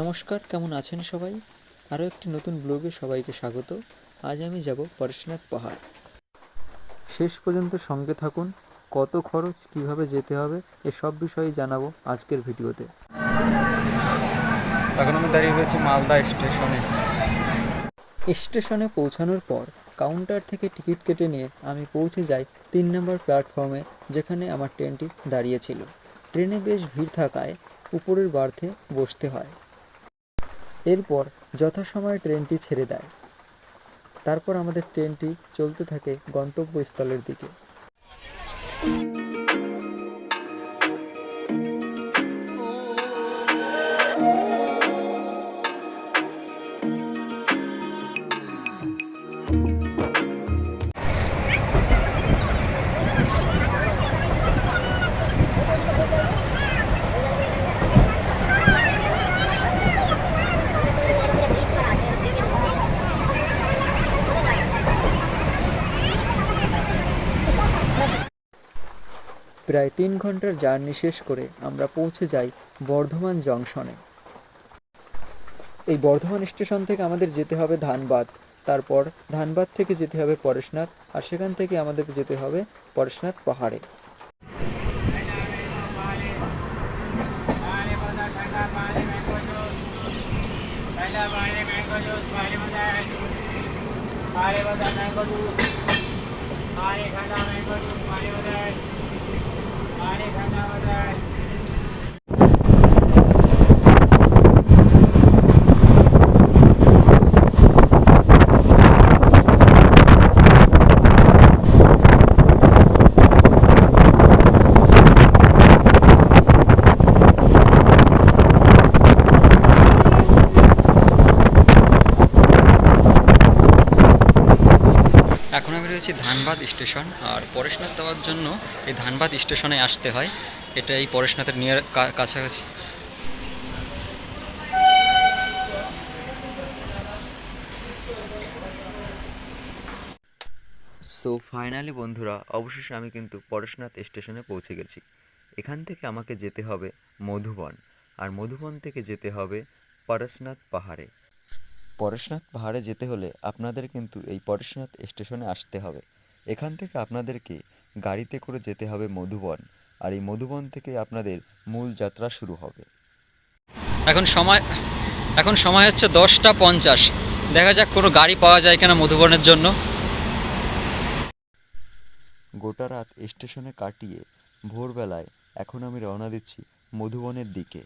নমস্কার কেমন আছেন সবাই? আরও একটি নতুন ব্লগে সবাইকে স্বাগত। আজ আমি যাব পরেশনাথ পাহাড়। শেষ পর্যন্ত সঙ্গে থাকুন কত খরচ কীভাবে যেতে হবে এসব বিষয়ে জানাব আজকের ভিডিওতে। এখন আমি দাঁড়িয়ে রয়েছি মালদা স্টেশনে। স্টেশনে পৌঁছানোর পর কাউন্টার থেকে টিকিট কেটে নিয়ে আমি পৌঁছে যাই তিন নম্বর প্ল্যাটফর্মে যেখানে আমার ট্রেনটি দাঁড়িয়েছিল ট্রেনে বেশ ভিড় থাকায় উপরের বার্থে বসতে হয়। এরপর যথাসময়ে ট্রেনটি ছেড়ে দেয়। তারপর আমাদের ট্রেনটি চলতে থাকে গন্তব্যস্থলের দিকে। প্রায় তিন ঘণ্টার জার্নি শেষ করে আমরা পৌঁছে যাই বর্ধমান জংশনে। এই বর্ধমান স্টেশন থেকে আমাদের যেতে হবে ধানবাদ, তারপর ধানবাদ থেকে যেতে হবে পরেশনাথ, আর সেখান থেকে আমাদের যেতে হবে পরেশনাথ পাহাড়ে। ありがとうございます。রয়েছি ধানবাদ স্টেশন। আর পরেশনাথ যাওয়ার জন্য এই ধানবাদ স্টেশনে আসতে হয়। এটা এই পরেশনাথের নিয়ার কাছাকাছি। সো ফাইনালি বন্ধুরা, অবশেষে আমি কিন্তু পরেশনাথ স্টেশনে পৌঁছে গেছি। এখান থেকে আমাকে যেতে হবে মধুবন। আর মধুবন থেকে যেতে হবে পরেশনাথ পাহাড়ে। পরেশনাথ পাহাড়ে যেতে হলে আপনাদের কিন্তু এই পরেশনাথ স্টেশনে আসতে হবে। এখান থেকে আপনাদেরকে গাড়িতে করে যেতে হবে মধুবন। আর এই মধুবন থেকে আপনাদের মূল যাত্রা শুরু হবে। এখন সময় এখন সময় হচ্ছে দশটা পঞ্চাশ। দেখা যাক কোনো গাড়ি পাওয়া যায় কিনা মধুবনের জন্য। গোটা রাত স্টেশনে কাটিয়ে ভোরবেলায় এখন আমি রওনা দিচ্ছি মধুবনের দিকে।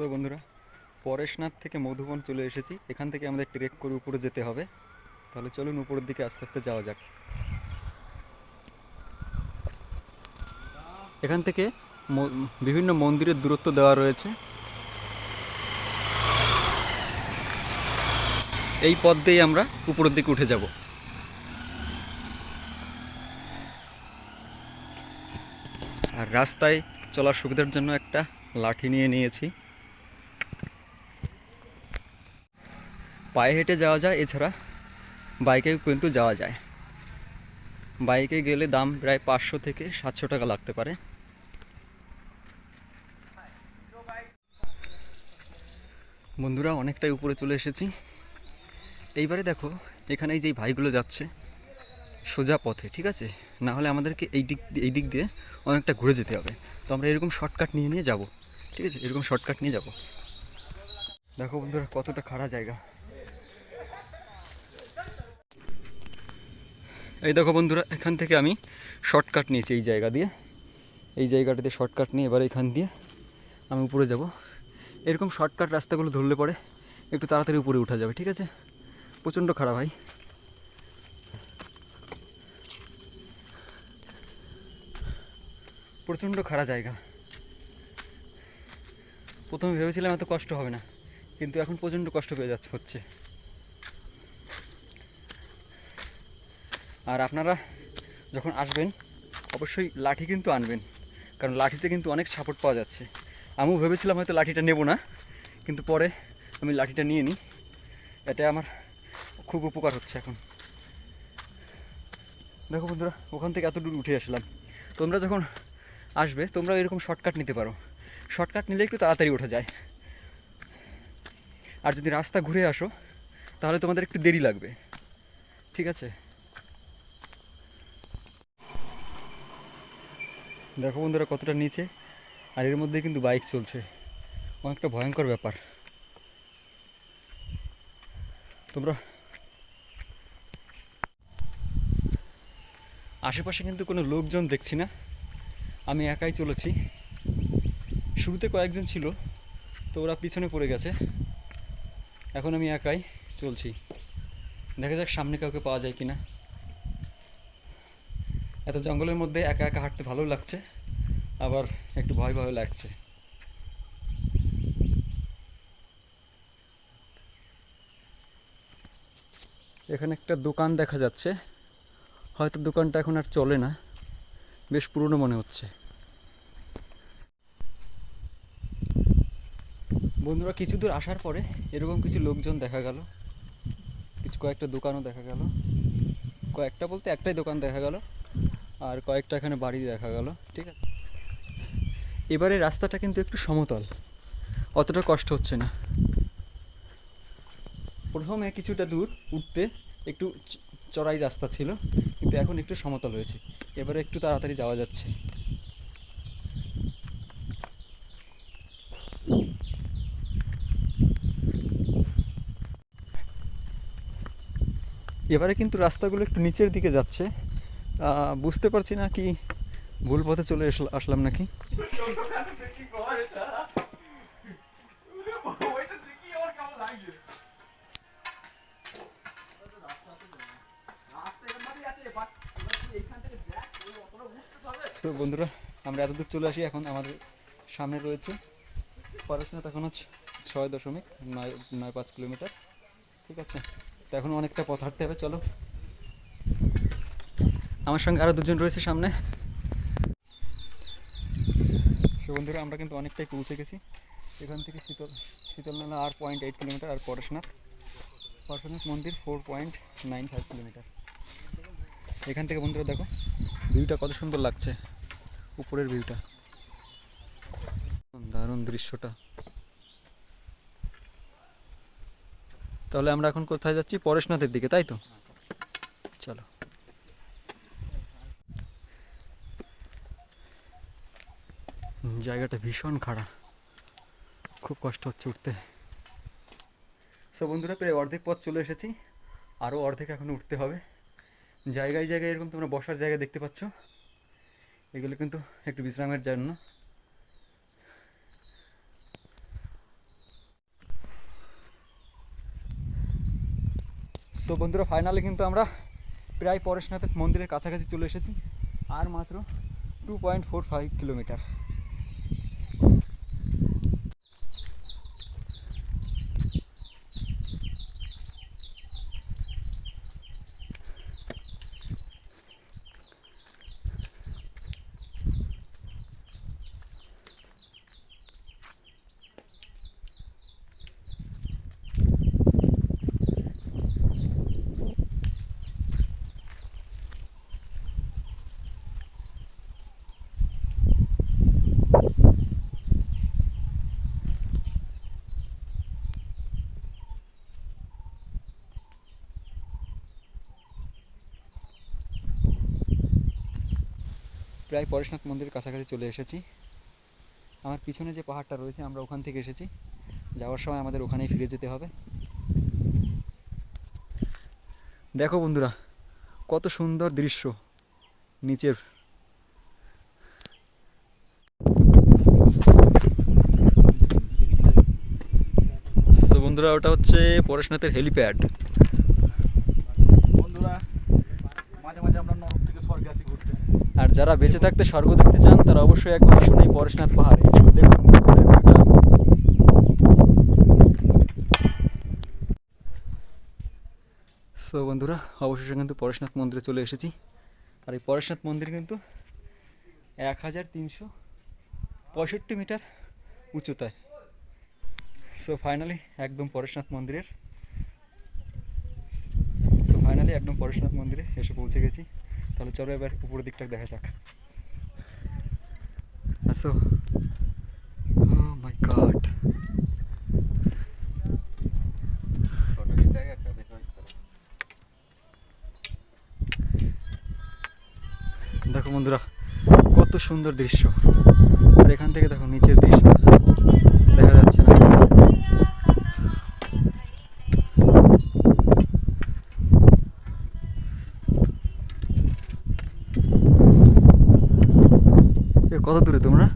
তো বন্ধুরা। পরেশনাথ থেকে মধুবন চলে এসেছি। এখান থেকে আমাদের ট্রেক করে উপরে যেতে হবে। তাহলে চলুন উপরের দিকে আস্তে আস্তে যাওয়া যাক। এখান থেকে বিভিন্ন মন্দিরের দূরত্ব দেওয়া রয়েছে। এই পথ দিয়েই আমরা উপরের দিকে উঠে যাব। আর রাস্তায় চলার সুবিধার জন্য একটা লাঠি নিয়ে নিয়েছি। পায়ে হেঁটে যাওয়া যায়, এছাড়া বাইকেও কিন্তু যাওয়া যায়। বাইকে গেলে দাম প্রায় পাঁচশো থেকে সাতশো টাকা লাগতে পারে। বন্ধুরা, অনেকটাই উপরে চলে এসেছি। এইবারে দেখো, এখানে এই যে ভাইগুলো যাচ্ছে সোজা পথে, ঠিক আছে? না হলে আমাদেরকে এই দিক এই দিক দিয়ে অনেকটা ঘুরে যেতে হবে। তো আমরা এরকম শর্টকাট নিয়ে নিয়ে যাব, ঠিক আছে? এরকম শর্টকাট নিয়ে যাব। দেখো বন্ধুরা, কতটা খাড়া জায়গা। এই দেখো বন্ধুরা, এখান থেকে আমি শর্টকাট নিয়েছি এই জায়গা দিয়ে। এই জায়গাটাতে শর্টকাট নিয়ে এবার এখান দিয়ে আমি উপরে যাব। এরকম শর্টকাট রাস্তাগুলো ধরলে পরে একটু তাড়াতাড়ি উপরে উঠা যাবে, ঠিক আছে? প্রচণ্ড খারাপ ভাই। প্রচণ্ড খারাপ জায়গা। প্রথমে ভেবেছিলাম এত কষ্ট হবে না, কিন্তু এখন প্রচণ্ড কষ্ট পেয়ে যাচ্ছে, হচ্ছে। আর আপনারা যখন আসবেন, অবশ্যই লাঠি কিন্তু আনবেন, কারণ লাঠিতে কিন্তু অনেক সাপোর্ট পাওয়া যাচ্ছে। আমিও ভেবেছিলাম হয়তো লাঠিটা নেব না, কিন্তু পরে আমি লাঠিটা নিয়ে নিই। এটা আমার খুব উপকার হচ্ছে এখন। দেখো বন্ধুরা, ওখান থেকে এত দূর উঠে আসলাম। তোমরা যখন আসবে তোমরা এরকম শর্টকাট নিতে পারো। শর্টকাট নিলে একটু তাড়াতাড়ি ওঠা যায়। আর যদি রাস্তা ঘুরে আসো, তাহলে তোমাদের একটু দেরি লাগবে। ঠিক আছে? দেখো বন্ধুরা কতটা নিচে, আর এর মধ্যে কিন্তু বাইক চলছে। অনেকটা ভয়ঙ্কর ব্যাপার। তোমরা আশেপাশে কিন্তু কোনো লোকজন দেখছি না। আমি একাই চলেছি। শুরুতে কয়েকজন ছিল, তো ওরা পিছনে পড়ে গেছে। এখন আমি একাই চলছি। দেখা যাক সামনে কাউকে পাওয়া যায় কিনা। এত জঙ্গলের মধ্যে একা একা হাঁটতে ভালো লাগছে, আবার একটু ভয় ভয় লাগছে। এখানে একটা দোকান দেখা যাচ্ছে। হয়তো দোকানটা এখন আর চলে না, বেশ পুরনো মনে হচ্ছে। বন্ধুরা, কিছু দূর আসার পরে এরকম কিছু লোকজন দেখা গেল, কিছু কয়েকটা দোকানও দেখা গেল। কয়েকটা বলতে একটাই দোকান দেখা গেল। আর কয়েকটা এখানে বাড়ি দেখা গেল, ঠিক আছে? এবারে রাস্তাটা কিন্তু একটু সমতল, অতটা কষ্ট হচ্ছে না। প্রথমে কিছুটা দূর উঠতে একটু চড়াই রাস্তা ছিল, কিন্তু এখন একটু সমতল হয়েছে এবারে একটু তাড়াতাড়ি যাওয়া যাচ্ছে। এবারে কিন্তু রাস্তাগুলো একটু নিচের দিকে যাচ্ছে বুঝতে পারছি না কি ভুল পথে চলে আসল- আসলাম নাকি? তো বন্ধুরা, আমরা এতদূর চলে আসি, এখন আমাদের সামনে রয়েছে পড়াশোনা হচ্ছে ছয় দশমিক নয় নয় পাঁচ কিলোমিটার। ঠিক আছে? তো এখন অনেকটা পথ হাঁটতে হবে, চলো। আমার সঙ্গে আরও দুজন রয়েছে সামনে। সে বন্ধুরা, আমরা কিন্তু অনেকটাই পৌঁছে গেছি। এখান থেকে শীতল, শীতলনালা আর পয়েন্ট এইট কিলোমিটার আর পরশনাথ পরশনাথ মন্দির four point nine five kilometre এখান থেকে বন্ধুরা দেখো ভিউটা কত সুন্দর লাগছে। উপরের ভিউটা দারুণ দৃশ্যটা। তাহলে আমরা এখন কোথায় যাচ্ছি? পরেশনাথের দিকে, তাই তো? চলো। জায়গাটা ভীষণ খাড়া খুব কষ্ট হচ্ছে উঠতে। সো বন্ধুরা, প্রায় অর্ধেক পথ চলে এসেছি। আরও অর্ধেক এখন উঠতে হবে। জায়গায় জায়গায় এরকম তোমরা বসার জায়গা দেখতে পাচ্ছ। এগুলো কিন্তু একটু বিশ্রামের জন্য। সো বন্ধুরা ফাইনালি কিন্তু আমরা প্রায় পরেশনাথের মন্দিরের কাছাকাছি চলে এসেছি। আর মাত্র two point four five kilometre প্রায় পরেশনাথ মন্দিরের কাছাকাছি চলে এসেছি। আমার পিছনে যে পাহাড়টা রয়েছে, আমরা ওখান থেকে এসেছি। যাওয়ার সময় আমাদের ওখানেই ফিরে যেতে হবে। দেখো বন্ধুরা, কত সুন্দর দৃশ্য নিচের। বন্ধুরা, ওটা হচ্ছে পরেশনাথের হেলিপ্যাড বন্ধুরা মাঝে মাঝে আমরা নরক থেকে স্বর্গে আসি ঘুরতে আর যারা বেঁচে থাকতে স্বর্গ দেখতে চান, তারা অবশ্যই একবার আসুন এই পরেশনাথ পাহাড়ে। দেখুন সো বন্ধুরা, অবশেষে কিন্তু পরেশনাথ মন্দিরে চলে এসেছি। আর এই পরেশনাথ মন্দির কিন্তু এক হাজার তিনশো পঁয়ষট্টি মিটার উচ্চতায় সো ফাইনালি একদম পরেশনাথ মন্দিরের সো ফাইনালি একদম পরেশনাথ মন্দিরে এসে পৌঁছে গেছি। তাহলে চলো এবার উপরের দিকটা দেখা যাক। আসো। মাই গড দেখো বন্ধুরা, কত সুন্দর দৃশ্য। আর এখান থেকে দেখো নিচের দৃশ্য দেখা যাচ্ছে না এ কত দূরে তোমরা?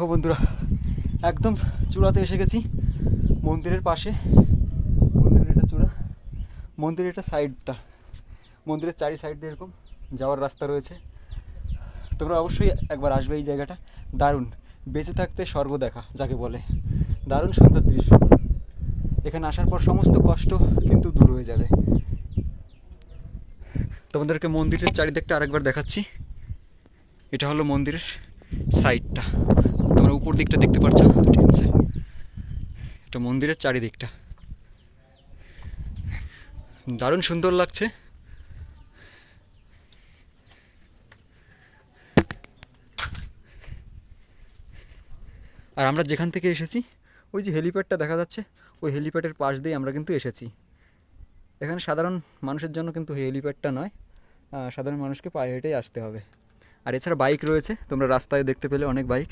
দেখো বন্ধুরা, একদম চূড়াতে এসে গেছি। মন্দিরের পাশে, মন্দিরের এটা চূড়া, মন্দিরের এটা সাইডটা। মন্দিরের চারি সাইড দিয়ে এরকম যাওয়ার রাস্তা রয়েছে। তোমরা অবশ্যই একবার আসবে এই জায়গাটা। দারুণ। বেঁচে থাকতে স্বর্গ দেখা, যাকে বলে। দারুণ সুন্দর দৃশ্য। এখানে আসার পর সমস্ত কষ্ট কিন্তু দূর হয়ে যাবে। তোমাদেরকে মন্দিরের চারিদিকটা আরেকবার দেখাচ্ছি। এটা হলো মন্দিরের সাইডটা। তোমরা উপর দিকটা দেখতে পাচ্ছ ঠিক আছে। এটা মন্দিরের চারিদিকটা। দারুণ সুন্দর লাগছে। আর আমরা যেখান থেকে এসেছি, ওই যে হেলিপ্যাডটা দেখা যাচ্ছে, ওই হেলিপ্যাডের পাশ দিয়ে আমরা কিন্তু এসেছি। এখানে সাধারণ মানুষের জন্য কিন্তু হেলিপ্যাডটা নয় সাধারণ মানুষকে পায়ে হেঁটেই আসতে হবে। আর এছাড়া বাইক রয়েছে, তোমরা রাস্তায় দেখতে পেলে অনেক বাইক।